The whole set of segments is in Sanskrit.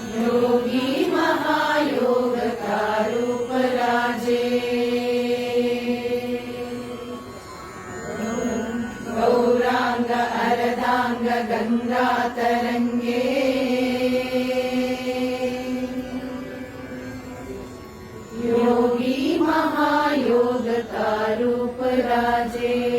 योगी महायोगकारूपराजे। गौराङ्ग अरदाङ्ग गङ्गातरङ्गे। योगी महायोगकारूपराजे।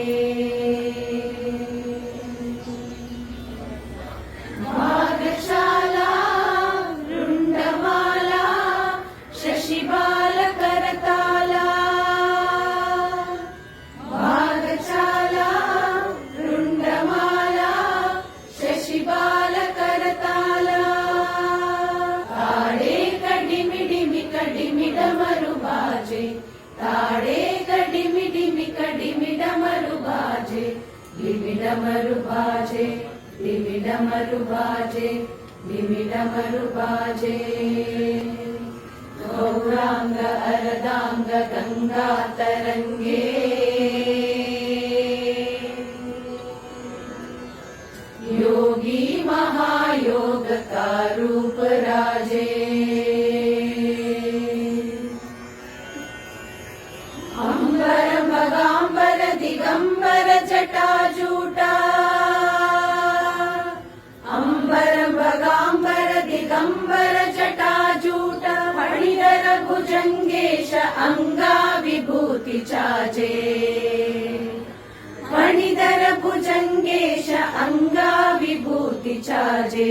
ताडे कडिमिडिमि कडिमिडमरु बाजे डिमिडमरु बाजे डिमिडमरु बाजे डिमिडमरु बाजे। गौराङ्ग अरदाङ्ग गङ्गातरङ्गे योगी महायोगकारूप दिगम्बर जटाजूटा अम्बर भगाम्बर दिगम्बर जटाजूट फणिधर भुजङ्गेश अङ्गा विभूति चाजे फणिधर भुजङ्गेश अङ्गा विभूति चाजे